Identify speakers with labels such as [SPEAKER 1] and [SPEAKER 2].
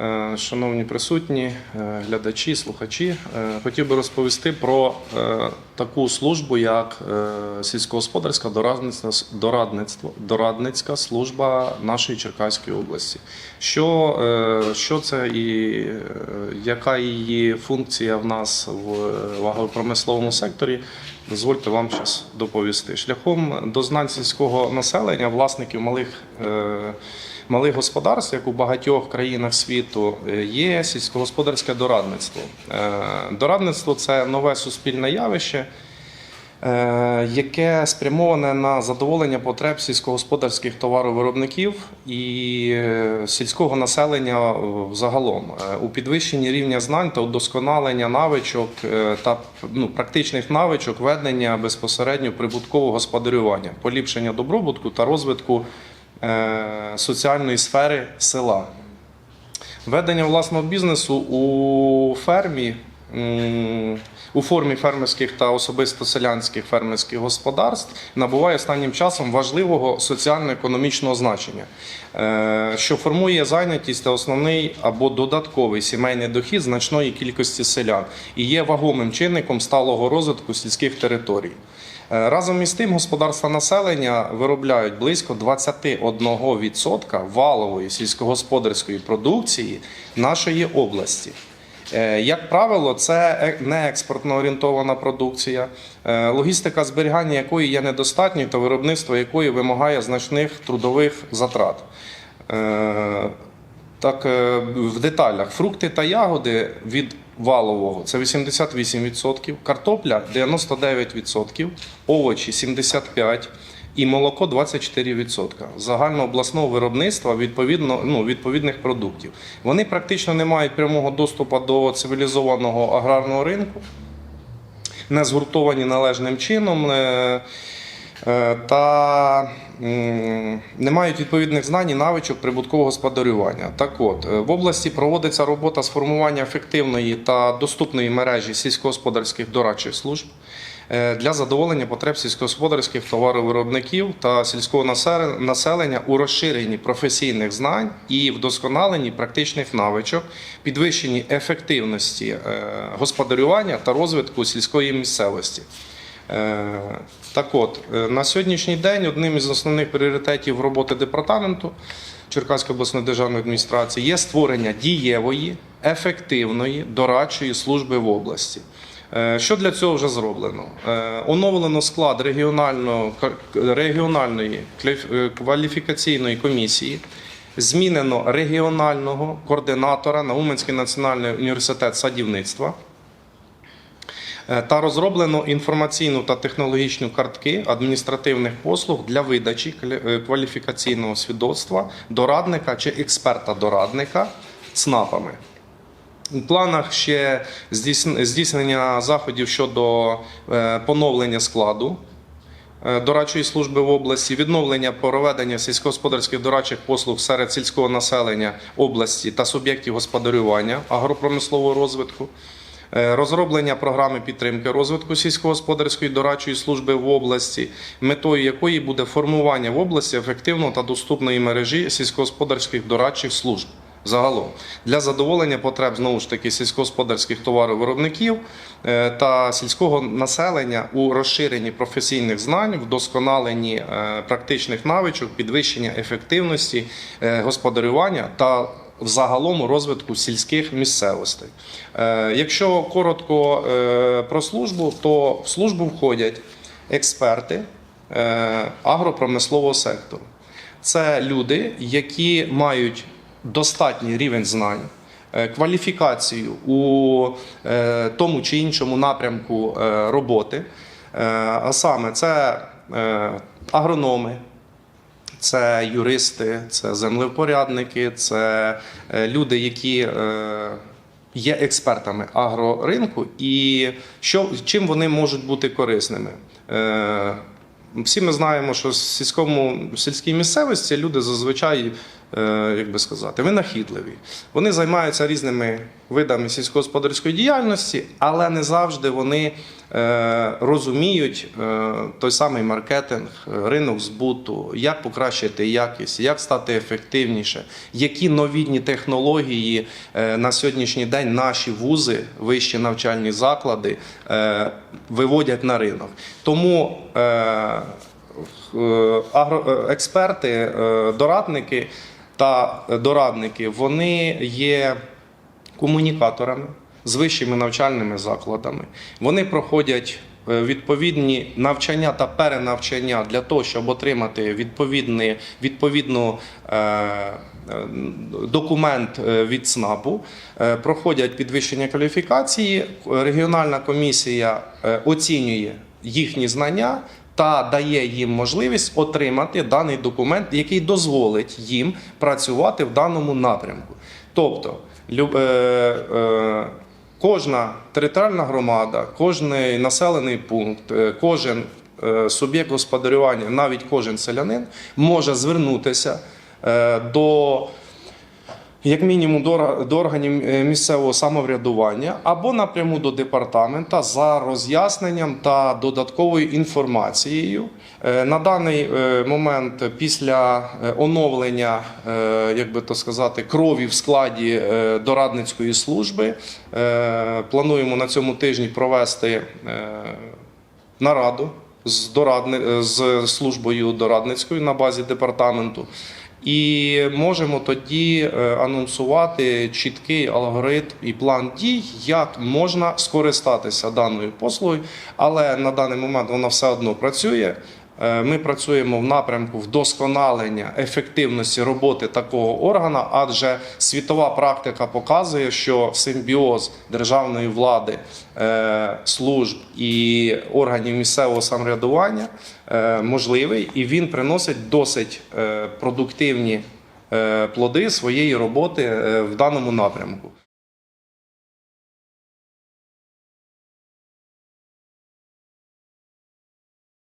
[SPEAKER 1] Е, Шановні присутні, е, глядачі, слухачі, е, хотів би розповісти про таку службу, як сільськогосподарська дорадництво, дорадницька служба нашої Черкаської області. Що, що це і яка її функція в нас в, в агропромисловому секторі? Дозвольте вам зараз доповісти. Шляхом дознань сільського населення, власників малих. е, малих господарств, як у багатьох країнах світу, е, є сільськогосподарське дорадництво. Е, Дорадництво це нове суспільне явище, яке спрямоване на задоволення потреб сільськогосподарських товаровиробників і е, сільського населення е, загалом Е, у підвищенні рівня знань та удосконалення навичок е, та ну, практичних навичок ведення безпосередньо прибуткового господарювання, поліпшення добробутку та розвитку е, соціальної сфери села. Ведення власного бізнесу у фермі. У формі фермерських та особисто селянських фермерських господарств набуває останнім часом важливого соціально-економічного значення, е, що формує зайнятість та основний або додатковий сімейний дохід значної кількості селян і є вагомим чинником сталого розвитку сільських територій. Е, Разом із тим, господарства населення виробляють близько 21% валової сільськогосподарської продукції нашої області. Е, Як правило, це е- не експортно орієнтована продукція, е, логістика зберігання якої є недостатньою та виробництво якої вимагає значних трудових затрат. Так, в деталях. Фрукти та ягоди від валового це 88%, картопля 99%, овочі 75% і молоко 24% загальнообласного виробництва відповідно, ну, відповідних продуктів. Вони практично не мають прямого доступу до цивілізованого аграрного ринку, не згуртовані належним чином. е, е, Та не мають відповідних знань і навичок прибуткового господарювання. Так от, е, в області проводиться робота з формування ефективної та доступної мережі сільськогосподарських дорадчих служб для задоволення потреб сільськогосподарських товаровиробників та сільського населення у розширенні професійних знань і вдосконаленні практичних навичок, підвищенні ефективності е, господарювання та розвитку сільської місцевості. Е, Так от, е, на сьогоднішній день одним із основних пріоритетів роботи департаменту Черкаської обласної державної адміністрації є створення дієвої, ефективної дорадчої служби в області. Е, Що для цього вже зроблено? Е, Оновлено склад регіональної е, кваліфікаційної комісії, змінено регіонального координатора Науманський національний університет садівництва. Та розроблено інформаційну та технологічну картки адміністративних послуг для видачі кваліфікаційного свідоцтва дорадника чи експерта-дорадника ЦНАПами. У планах ще здійснення заходів щодо е, поновлення складу е, дорадчої служби в області, відновлення проведення сільськогосподарських дорадчих послуг серед сільського населення області та суб'єктів господарювання агропромислового розвитку. Е, Розроблення програми підтримки розвитку сільськогосподарської дорадчої служби в області, метою якої буде формування в області ефективної та доступної мережі сільськогосподарських дорадчих служб. Загалом для задоволення потреб знову ж таки сільськогосподарських товаровиробників е, та сільського населення у розширенні професійних знань, вдосконаленні е, практичних навичок, підвищення ефективності е, господарювання та взагалом у розвитку сільських місцевостей. Якщо коротко про службу, то в службу входять експерти агропромислового сектору. Це люди, які мають достатній рівень знань, е, кваліфікацію у е, тому чи іншому напрямку е, роботи. А саме це агрономи, це юристи, це землевпорядники, це люди, які є експертами агроринку, і що, чим вони можуть бути корисними. Всі ми знаємо, що в сільському в сільській місцевості люди зазвичай як би сказати, винахідливі. Вони займаються різними видами сільськогосподарської діяльності, але не завжди вони е, розуміють е, той самий маркетинг, е, ринок збуту, як покращити якість, як стати ефективніше, які новітні технології е, на сьогоднішній день наші вузи, вищі навчальні заклади е, виводять на ринок. Тому е, е, е, експерти, е, дорадники та дорадники вони є комунікаторами з вищими навчальними закладами. Вони проходять е, відповідні навчання та перенавчання для того, щоб отримати відповідний, відповідну е, е, документ е, від СНАПу, проходять підвищення кваліфікації. Регіональна комісія оцінює їхні знання та дає їм можливість отримати даний документ, який дозволить їм працювати в даному напрямку. Тобто, е, е, кожна територіальна громада, кожен населений пункт, е, кожен суб'єкт господарювання, навіть кожен селянин може звернутися до як мінімум до, органів е, місцевого самоврядування або напряму до департамента за роз'ясненням та додатковою інформацією. Е, На даний е, момент, після оновлення, як би то сказати, крові в складі дорадницької служби, плануємо на цьому тижні провести нараду з, дорадни... з службою дорадницькою на базі департаменту. І можемо тоді е, анонсувати чіткий алгоритм і план дій, як можна скористатися даною послугою, але на даний момент вона все одно працює. Е, Ми працюємо в напрямку вдосконалення ефективності роботи такого органа, адже світова практика показує, що симбіоз державної влади, е, служб і органів місцевого самоврядування е, можливий, і він приносить досить продуктивні плоди своєї роботи в даному напрямку.